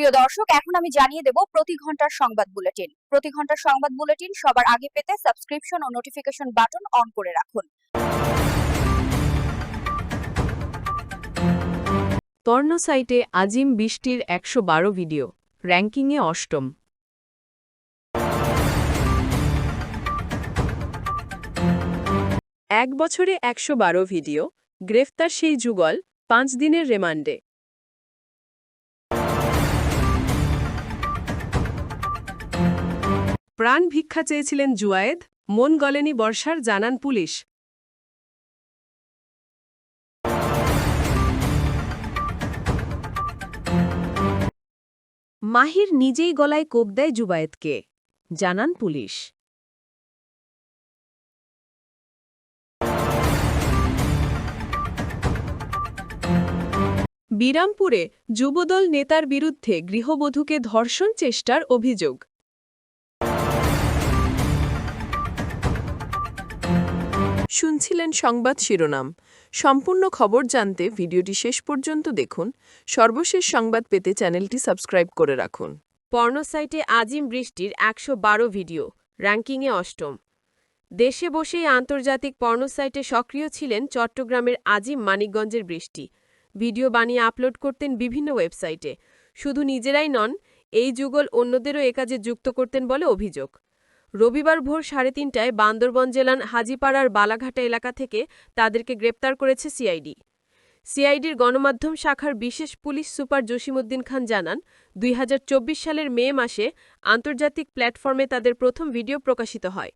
প্রিয় দর্শক, এখন আমি জানিয়ে দেব প্রতি ঘণ্টার সংবাদ বুলেটিন। প্রতি ঘণ্টার সংবাদ বুলেটিন সবার আগে পেতে সাবস্ক্রিপশন ও নোটিফিকেশন বাটন অন করে রাখুন। পর্ণ সাইটে আজিম বৃষ্টির একশো বারো ভিডিও, র্যাঙ্কিংয়ে অষ্টম। এক বছরে একশো বারো ভিডিও, গ্রেফতার সেই যুগল, পাঁচ দিনের রিমান্ডে। প্রাণ ভিক্ষা চেয়েছিলেন জুয়ায়েদ, মন গলেনি বর্ষার জানান পুলিশ। মাহির নিজেই গলায় কোপ দেয় জুবায়েতকে জানান পুলিশ। বিরামপুরে যুবদল নেতার বিরুদ্ধে গৃহবধূকে ধর্ষণ চেষ্টার অভিযোগ। শুনছিলেন সংবাদ শিরোনাম। সম্পূর্ণ খবর জানতে ভিডিওটি শেষ পর্যন্ত দেখুন। সর্বশেষ সংবাদ পেতে চ্যানেলটি সাবস্ক্রাইব করে রাখুন। পর্ণ সাইটে আজিম বৃষ্টির একশো বারো ভিডিও, র্যাঙ্কিংয়ে অষ্টম। দেশে বসেই আন্তর্জাতিক পর্ণ সাইটে সক্রিয় ছিলেন চট্টগ্রামের আজিম মানিকগঞ্জের বৃষ্টি। ভিডিও বানিয়ে আপলোড করতেন বিভিন্ন ওয়েবসাইটে। শুধু নিজেরাই নন, এই যুগল অন্যদেরও একাজে যুক্ত করতেন বলে অভিযোগ। রবিবার ভোর সাড়ে তিনটায় বান্দরবন জেলার হাজিপাড়ার বালাঘাটা এলাকা থেকে তাদেরকে গ্রেপ্তার করেছে সিআইডি। সিআইডির গণমাধ্যম শাখার বিশেষ পুলিশ সুপার জসিমউদ্দিন খান জানান, দুই হাজার চব্বিশ সালের মে মাসে আন্তর্জাতিক প্ল্যাটফর্মে তাদের প্রথম ভিডিও প্রকাশিত হয়।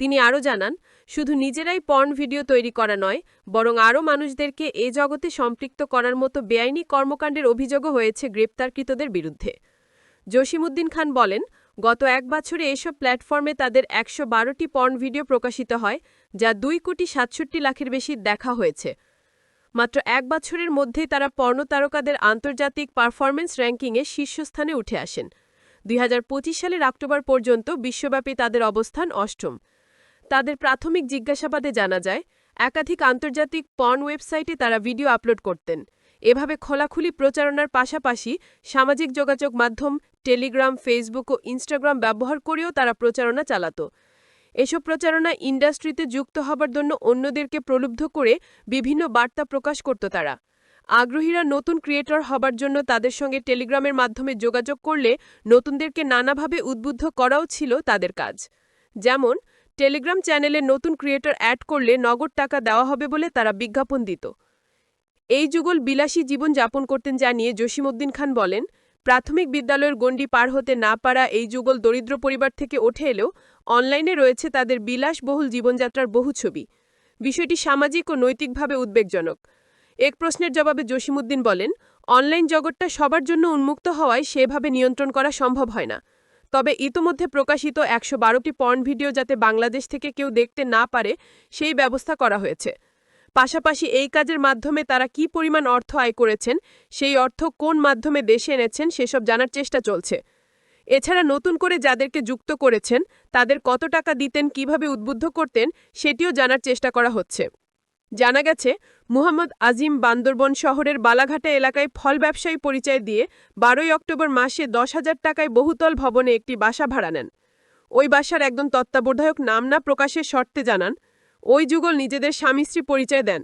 তিনি আরও জানান, শুধু নিজেরাই পর্ন ভিডিও তৈরি করা নয়, বরং আরও মানুষদেরকে এ জগতে সম্পৃক্ত করার মতো বেআইনি কর্মকাণ্ডের অভিযোগও হয়েছে গ্রেপ্তারকৃতদের বিরুদ্ধে। জসিমউদ্দিন খান বলেন গত এক বছরে এসব প্ল্যাটফর্মে তাদের একশো বারোটি পর্ন ভিডিও প্রকাশিত হয়, যা দুই কোটি সাতষট্টি লাখের বেশি দেখা হয়েছে। মাত্র এক বছরের মধ্যেই তারা পর্ণ তারকাদের আন্তর্জাতিক পারফরমেন্স র্যাঙ্কিংয়ে শীর্ষস্থানে উঠে আসেন। দুই হাজার পঁচিশ সালের অক্টোবর পর্যন্ত বিশ্বব্যাপী তাদের অবস্থান অষ্টম। তাদের প্রাথমিক জিজ্ঞাসাবাদে জানা যায়, একাধিক আন্তর্জাতিক পর্ন ওয়েবসাইটে তারা ভিডিও আপলোড করতেন। এভাবে খোলাখুলি প্রচারণার পাশাপাশি সামাজিক যোগাযোগ মাধ্যম, টেলিগ্রাম, ফেসবুক ও ইনস্টাগ্রাম ব্যবহার করেও তারা প্রচারণা চালাত। এসব প্রচারণা ইন্ডাস্ট্রিতে যুক্ত হবার জন্য অন্যদেরকে প্রলুব্ধ করে বিভিন্ন বার্তা প্রকাশ করত তারা। আগ্রহীরা নতুন ক্রিয়েটর হবার জন্য তাদের সঙ্গে টেলিগ্রামের মাধ্যমে যোগাযোগ করলে নতুনদেরকে নানাভাবে উদ্বুদ্ধ করাও ছিল তাদের কাজ। যেমন, টেলিগ্রাম চ্যানেলে নতুন ক্রিয়েটর অ্যাড করলে নগদ টাকা দেওয়া হবে বলে তারা বিজ্ঞাপন দিত। এই যুগল বিলাসী জীবন যাপন করতেন জানিয়ে জসিমউদ্দিন খান বলেন, প্রাথমিক বিদ্যালয়ের গণ্ডি পার হতে না পারা এই যুগল দরিদ্র পরিবার থেকে ওঠে এলেও অনলাইনে রয়েছে তাদের বিলাসবহুল জীবনযাত্রার বহু ছবি। বিষয়টি সামাজিক ও নৈতিকভাবে উদ্বেগজনক। এক প্রশ্নের জবাবে জসিমউদ্দিন বলেন, অনলাইন জগৎটা সবার জন্য উন্মুক্ত হওয়ায় সেভাবে নিয়ন্ত্রণ করা সম্ভব হয় না। তবে ইতোমধ্যে প্রকাশিত একশো বারোটি পর্ন ভিডিও যাতে বাংলাদেশ থেকে কেউ দেখতে না পারে, সেই ব্যবস্থা করা হয়েছে। পাশাপাশি এই কাজের মাধ্যমে তারা কি পরিমাণ অর্থ আয় করেছেন, সেই অর্থ কোন মাধ্যমে দেশে এনেছেন সেসব জানার চেষ্টা চলছে। এছাড়া নতুন করে যাদেরকে যুক্ত করেছেন, তাদের কত টাকা দিতেন, কীভাবে উদ্বুদ্ধ করতেন, সেটিও জানার চেষ্টা করা হচ্ছে। জানা গেছে, মুহাম্মদ আজিম বান্দরবন শহরের বালাঘাটা এলাকায় ফল ব্যবসায়ী পরিচয় দিয়ে বারোই অক্টোবর মাসে দশ হাজার টাকায় বহুতল ভবনে একটি বাসা ভাড়া নেন। ওই বাসার একজন তত্ত্বাবধায়ক নাম না প্রকাশের শর্তে জানান ওই যুগল নিজেদের স্বামী স্ত্রী পরিচয় দেন।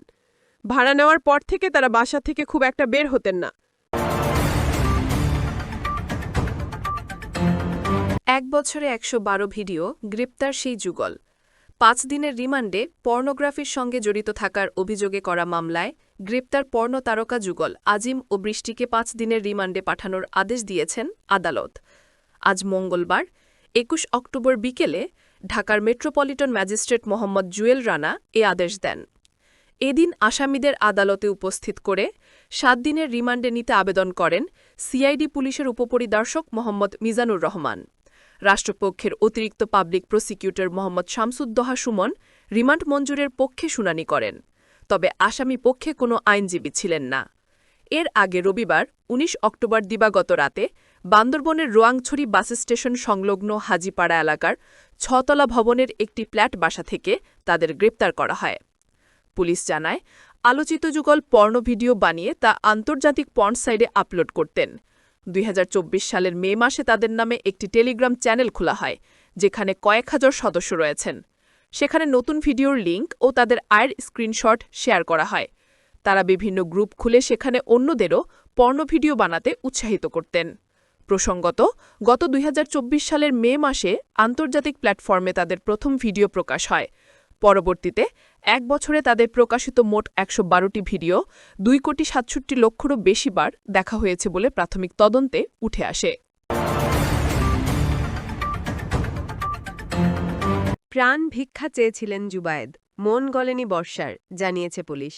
ভাড়া নেওয়ার পর থেকে তারা বাসা থেকে খুব একটা বের হতেন না। এক বছরে একশো বারো ভিডিও গ্রেপ্তার সেই যুগল। পাঁচ দিনের রিমান্ডে পর্নোগ্রাফির সঙ্গে জড়িত থাকার অভিযোগে করা মামলায় গ্রেপ্তার পর্ণ তারকা যুগল আজিম ও বৃষ্টিকে পাঁচ দিনের রিমান্ডে পাঠানোর আদেশ দিয়েছেন আদালত। আজ মঙ্গলবার, একুশ অক্টোবর বিকেলে ঢাকার মেট্রোপলিটন ম্যাজিস্ট্রেট মোহাম্মদ জুয়েল রানা এ আদেশ দেন। এদিন আসামিদের আদালতে উপস্থিত করে সাত দিনের রিমান্ডে নিতে আবেদন করেন সিআইডি পুলিশের উপপরিদর্শক মোহাম্মদ মিজানুর রহমান। রাষ্ট্রপক্ষের অতিরিক্ত public prosecutor Mohammad Shamsuddoha Sumon remand মঞ্জুরের পক্ষে শুনানি করেন, তবে আসামি পক্ষে কোনো আইনজীবী ছিলেন না। এর আগে রবিবার ১৯ অক্টোবর দিবাগত রাতে বান্দরবনের রোয়াংছড়ি বাস স্টেশন সংলগ্ন হাজিপাড়া এলাকার ছতলা ভবনের একটি ফ্ল্যাট বাসা থেকে তাদের গ্রেপ্তার করা হয়। পুলিশ জানায়, আলোচিত যুগল পর্ণ ভিডিও বানিয়ে তা আন্তর্জাতিক পর্ন সাইডে আপলোড করতেন। দুই হাজার চব্বিশ সালের মে মাসে তাদের নামে একটি টেলিগ্রাম চ্যানেল খোলা হয়, যেখানে কয়েক হাজার সদস্য রয়েছেন। সেখানে নতুন ভিডিওর লিঙ্ক ও তাদের আয়ের স্ক্রিনশট শেয়ার করা হয়। তারা বিভিন্ন গ্রুপ খুলে সেখানে অন্যদেরও পর্ণ ভিডিও বানাতে উৎসাহিত করতেন। প্রসঙ্গত, গত দুই হাজার চব্বিশ সালের মে মাসে আন্তর্জাতিক প্ল্যাটফর্মে তাদের প্রথম ভিডিও প্রকাশ হয়। পরবর্তীতে, এক বছরে তাদের প্রকাশিত মোট একশো ভিডিও, দুই কোটি সাতষট্টি লক্ষরও বেশি বার দেখা হয়েছে বলে প্রাথমিক তদন্তে উঠে আসে। প্রাণ ভিক্ষা চেয়েছিলেন জুবায়েদ, মন গলেনি বর্ষার, জানিয়েছে পুলিশ।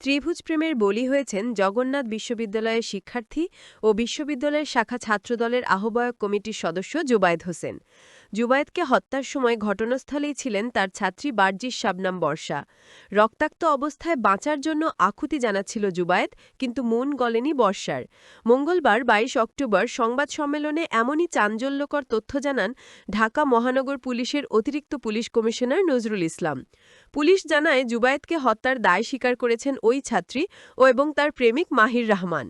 ত্রিভুজ প্রেমের বলি হয়েছেন জগন্নাথ বিশ্ববিদ্যালয়ের শিক্ষার্থী ও বিশ্ববিদ্যালয়ের শাখা ছাত্রদলের আহ্বায়ক কমিটির সদস্য জুবায়দ হোসেন। জুবায়েদকে হত্যার সময় ঘটনাস্থলেই ছিলেন তার ছাত্রী বার্জিস শাবনাম বর্ষা। রক্তাক্ত অবস্থায় বাঁচার জন্য আকুতি জানাচ্ছিল জুবায়েদ, কিন্তু মন গলেনি বর্ষার। মঙ্গলবার ২২ অক্টোবর সংবাদ সম্মেলনে এমনই চাঞ্চল্যকর তথ্য জানান ঢাকা মহানগর পুলিশের অতিরিক্ত police commissioner Nazrul Islam. Police জানায়, জুবায়েদকে হত্যার দায় স্বীকার করেছেন ওই ছাত্রী ও এবং তার প্রেমিক মাহির রহমান।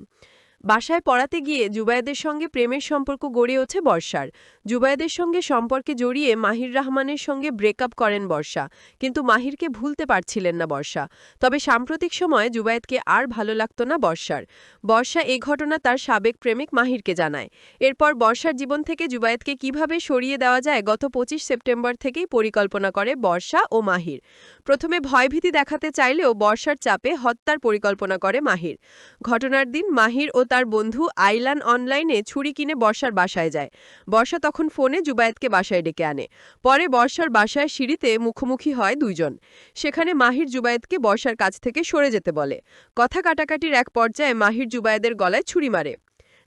বাসায় পড়াতে গিয়ে জুবায়েদের সঙ্গে প্রেমের সম্পর্ক গড়ে ওঠে বর্ষার। জুবায়েদের সঙ্গে সম্পর্কে জড়িয়ে মাহির রহমানের সঙ্গে ব্রেকআপ করেন বর্ষা। কিন্তু মাহিরকে ভুলতে পারছিলেন না বর্ষা। তবে সাম্প্রতিক সময়ে জুবায়েদকে আর ভালো লাগত না বর্ষার। বর্ষা এ ঘটনা তার সাবেক প্রেমিক মাহিরকে জানায়। এরপর বর্ষার জীবন থেকে জুবায়েদকে কীভাবে সরিয়ে দেওয়া যায় গত পঁচিশ সেপ্টেম্বর থেকেই পরিকল্পনা করে বর্ষা ও মাহির। প্রথমে ভয়ভীতি দেখাতে চাইলেও বর্ষার চাপে হত্যার পরিকল্পনা করে মাহির। ঘটনার দিন মাহির ও তার বন্ধু আইলান অনলাইনে ছুরি কিনে বর্ষার বাসায় যায়। বর্ষা তখন ফোনে জুবায়েতকে বাসায় ডেকে আনে। পরে বর্ষার বাসায় সিঁড়িতে মুখোমুখি হয় দুইজন। সেখানে মাহির জুবায়েতকে বর্ষার কাছ থেকে সরে যেতে বলে। কথা কাটাকাটির এক পর্যায়ে মাহির জুবায়েদের গলায় ছুরি মারে।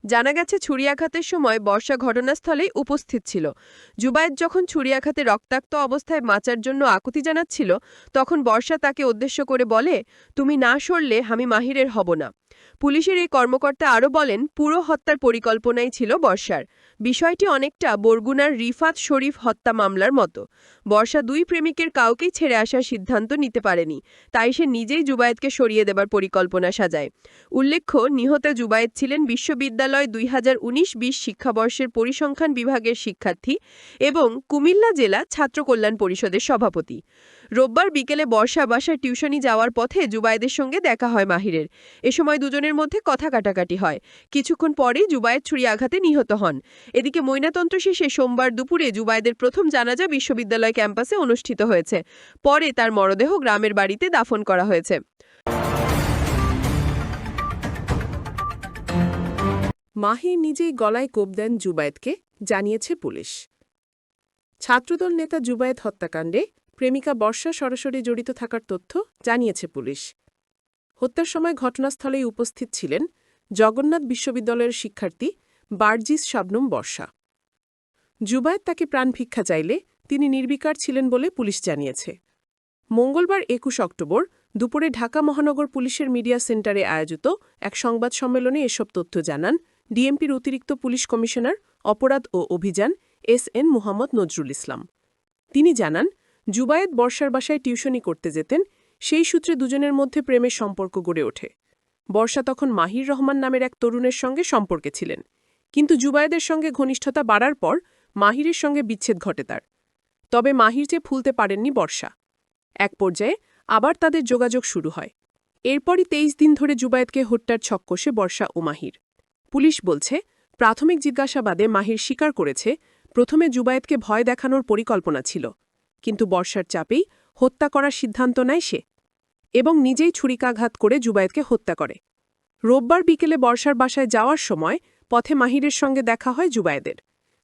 জানা গেছে, ছুরি আঘাতের সময় বর্ষা ঘটনাস্থলেই উপস্থিত ছিল। জুবায়েদ যখন ছুরি আঘাতে রক্তাক্ত অবস্থায় বাঁচার জন্য আকুতি জানাচ্ছিল, তখন বর্ষা তাকে উদ্দেশ্য করে বলে, তুমি না সরলে আমি মাহিরের হব না। পুলিশের এই কর্মকর্তা আরও বলেন, পুরো হত্যার পরিকল্পনাই ছিল বর্ষার। বিষয়টি অনেকটা বরগুনার রিফাত শরীফ হত্যা মামলার মতো। বর্ষা দুই প্রেমিকের কাউকেই ছেড়ে আসার সিদ্ধান্ত নিতে পারেনি, তাই সে নিজেই জুবায়েদকে সরিয়ে দেবার পরিকল্পনা সাজায়। উল্লেখ্য, নিহত জুবায়েদ ছিলেন বিশ্ববিদ্যালয় দুই হাজার উনিশ বিশ শিক্ষাবর্ষের পরিসংখ্যান বিভাগের শিক্ষার্থী এবং কুমিল্লা জেলা ছাত্র কল্যাণ পরিষদের সভাপতি। রোববার বিকেলে বর্ষা বাসায় টিউশনি যাওয়ার পথে জুবায়েদের সঙ্গে দেখা হয় মাহিরের। এ সময় দুজনের মধ্যে কথা কাটাকাটি হয়। কিছুক্ষণ পরেই জুবায়েদ ছুরি আঘাতে নিহত হন। এদিকে ময়নাতন্ত্র শেষে সোমবার দুপুরে জুবায়েদের প্রথম জানাজা বিশ্ববিদ্যালয় ক্যাম্পাসে অনুষ্ঠিত হয়েছে। পরে তার মরদেহ গ্রামের বাড়িতে দাফন করা হয়েছে। মাহির নিজেই গলায় কোপ দেন জুবায়েদকে, জানিয়েছে পুলিশ। ছাত্রদল নেতা জুবায়েদ হত্যাকাণ্ডে প্রেমিকা বর্ষা সরাসরি জড়িত থাকার তথ্য জানিয়েছে পুলিশ। হত্যার সময় ঘটনাস্থলেই উপস্থিত ছিলেন জগন্নাথ বিশ্ববিদ্যালয়ের শিক্ষার্থী বার্জিস শাবনম বর্ষা। জুবায়েদ তাকে প্রাণ ভিক্ষা চাইলে তিনি নির্বিকার ছিলেন বলে পুলিশ জানিয়েছে। মঙ্গলবার একুশ অক্টোবর দুপুরে ঢাকা মহানগর পুলিশের মিডিয়া সেন্টারে আয়োজিত এক সংবাদ সম্মেলনে এসব তথ্য জানান ডিএমপির অতিরিক্ত পুলিশ কমিশনার অপরাধ ও অভিযান এস এন মুহাম্মদ নজরুল ইসলাম। তিনি জানান জুবায়েদ বর্ষার বাসায় টিউশনি করতে যেতেন সেই সূত্রে দুজনের মধ্যে প্রেমের সম্পর্ক গড়ে ওঠে। বর্ষা তখন মাহির রহমান নামের এক তরুণের সঙ্গে সম্পর্কে ছিলেন। কিন্তু জুবায়েদের সঙ্গে ঘনিষ্ঠতা বাড়ার পর মাহিরের সঙ্গে বিচ্ছেদ ঘটে তার। তবে মাহির যে ফুলতে পারেননি বর্ষা। এক পর্যায়ে আবার তাদের যোগাযোগ শুরু হয়। এরপরই তেইশ দিন ধরে জুবায়েদকে হত্যার ছক কষে বর্ষা ও মাহির। পুলিশ বলছে, প্রাথমিক জিজ্ঞাসাবাদে মাহির স্বীকার করেছে, প্রথমে জুবায়েদকে ভয় দেখানোর পরিকল্পনা ছিল। কিন্তু বর্ষার চাপেই হত্যা করার সিদ্ধান্ত নেয় সে। এবং নিজেই ছুরিকাঘাত করে জুবায়েদকে হত্যা করে। রোববার বিকেলে বর্ষার বাসায় যাওয়ার সময় পথে মাহিরের সঙ্গে দেখা হয় জুবায়েদের।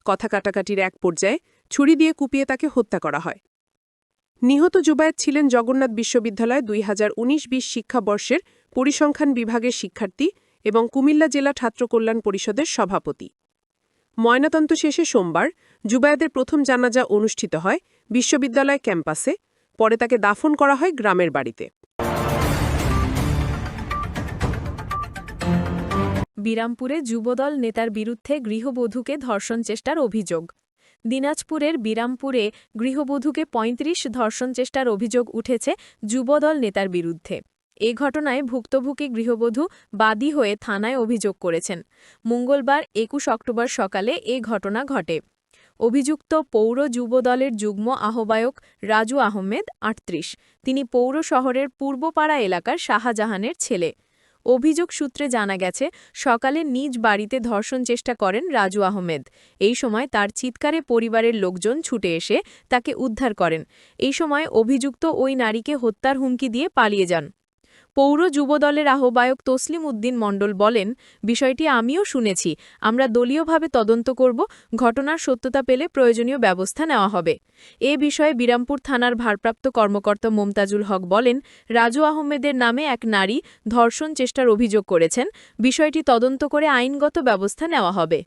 কথা কাটাকাটির এক পর্যায়ে ছুরি দিয়ে কুপিয়ে তাকে হত্যা করা হয়। নিহত জুবায়েদ ছিলেন জগন্নাথ বিশ্ববিদ্যালয় দুই হাজার উনিশ বিশ শিক্ষাবর্ষের পরিসংখ্যান বিভাগের শিক্ষার্থী এবং কুমিল্লা জেলা ছাত্র কল্যাণ পরিষদের সভাপতি। ময়নাতন্ত শেষে সোমবার জুবায়েদের প্রথম জানাজা অনুষ্ঠিত হয় বিশ্ববিদ্যালয় ক্যাম্পাসে, পরে তাকে দাফন করা হয় গ্রামের বাড়িতে। বিরামপুরে যুবদল নেতার বিরুদ্ধে গৃহবধূকে ধর্ষণ চেষ্টার অভিযোগ। দিনাজপুরের বিরামপুরে গৃহবধূকে ৩৫ ধর্ষণ চেষ্টার অভিযোগ উঠেছে যুবদল নেতার বিরুদ্ধে। এ ঘটনায় ভুক্তভোগী গৃহবধূ বাদী হয়ে থানায় অভিযোগ করেছেন। মঙ্গলবার একুশ অক্টোবর সকালে এ ঘটনা ঘটে। অভিযুক্ত পৌর যুব দলের যুগ্ম আহ্বায়ক রাজু আহমেদ আটত্রিশ। তিনি পৌর শহরের পূর্বপাড়া এলাকার শাহজাহানের ছেলে। অভিযোগ সূত্রে জানা গেছে, সকালে নিজ বাড়িতে ধর্ষণ চেষ্টা করেন রাজু আহমেদ। এই সময় তার চিৎকারে পরিবারের লোকজন ছুটে এসে তাকে উদ্ধার করেন। এই সময় অভিযুক্ত ওই নারীকে হত্যার হুমকি দিয়ে পালিয়ে যান। পৌর যুবদলের আহ্বায়ক তসলিম উদ্দিন মণ্ডল বলেন, বিষয়টি আমিও শুনেছি, আমরা দলীয়ভাবে তদন্ত করব, ঘটনার সত্যতা পেলে প্রয়োজনীয় ব্যবস্থা নেওয়া হবে। এ বিষয়ে বিরামপুর থানার ভারপ্রাপ্ত কর্মকর্তা মোমতাজুল হক বলেন, রাজু আহমেদের নামে এক নারী ধর্ষণ চেষ্টার অভিযোগ করেছেন, বিষয়টি তদন্ত করে আইনগত ব্যবস্থা নেওয়া হবে।